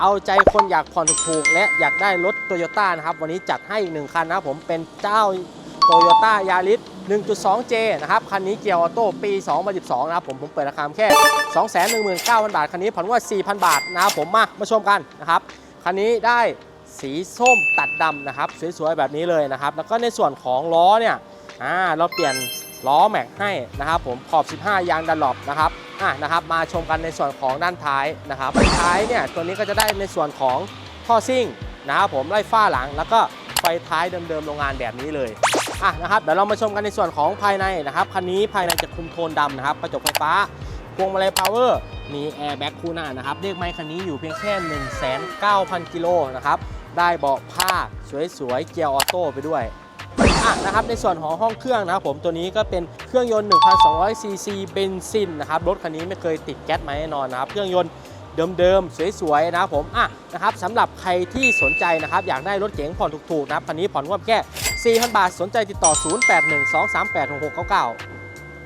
เอาใจคนอยากผ่อนถูกๆและอยากได้รถโตโยต้านะครับ วันนี้จัดให้อีกหนึ่งคันนะครับผมเป็นเจ้าโตโยต้ายาริส 1.2J นะครับ คันนี้เกียร์ออโต้ปี 2012 นะครับผมผมเปิดราคาแค่ 219,000 บาท คันนี้ผ่อนว่า 4,000 บาทนะครับผมมามาชมกันนะครับ คันนี้ได้สีส้มตัดดำนะครับ สวยๆ แบบนี้เลยนะครับ แล้วก็ในส่วนของล้อเนี่ยอ่าเราเปลี่ยนล้อแม็กให้นะครับผมขอบ 15 ยางดันหลบนะครับ อะนะครับมาชมกันในส่วนของด้านท้ายนะครับท้ายเนี่ยตัวนี้ก็จะได้ในส่วนของท่อซิ่งนะครับผมไล่ฝ้าหลัง แล้วก็ไฟท้ายเดิมๆโรงงานแบบนี้เลยอะนะครับเดี๋ยวเรามาชมกันในส่วนของภายในนะครับคันนี้ภายในจะคุมโทนดำนะครับกระจกไฟฟ้าพวงมาลัยพาวเวอร์มีแอร์แบ็กคู่หน้านะครับเลขไม้คันนี้อยู่เพียงแค่ 19,000 กิโลนะครับได้เบาะผ้าสวยๆเกียร์ออโต้ไปด้วยักนะครับในส่วนของห้องเครื่องนะครับผมตัวนี้ก็เป็นเครื่องยนต์ 1,200 ซีซีเบนซินนะครับรถคันนี้ไม่เคยติดแก๊สมาแน่นอนนะครับเครื่องยนต์เดิมๆ สวยๆ นะครับผมอะนะครับสำหรับใครที่สนใจนะครับ อยากได้รถเก๋งผ่อนถูกๆ นะครับ คันนี้ผ่อนงวดแค่ 4,000 บาท สนใจติดต่อ 0812386699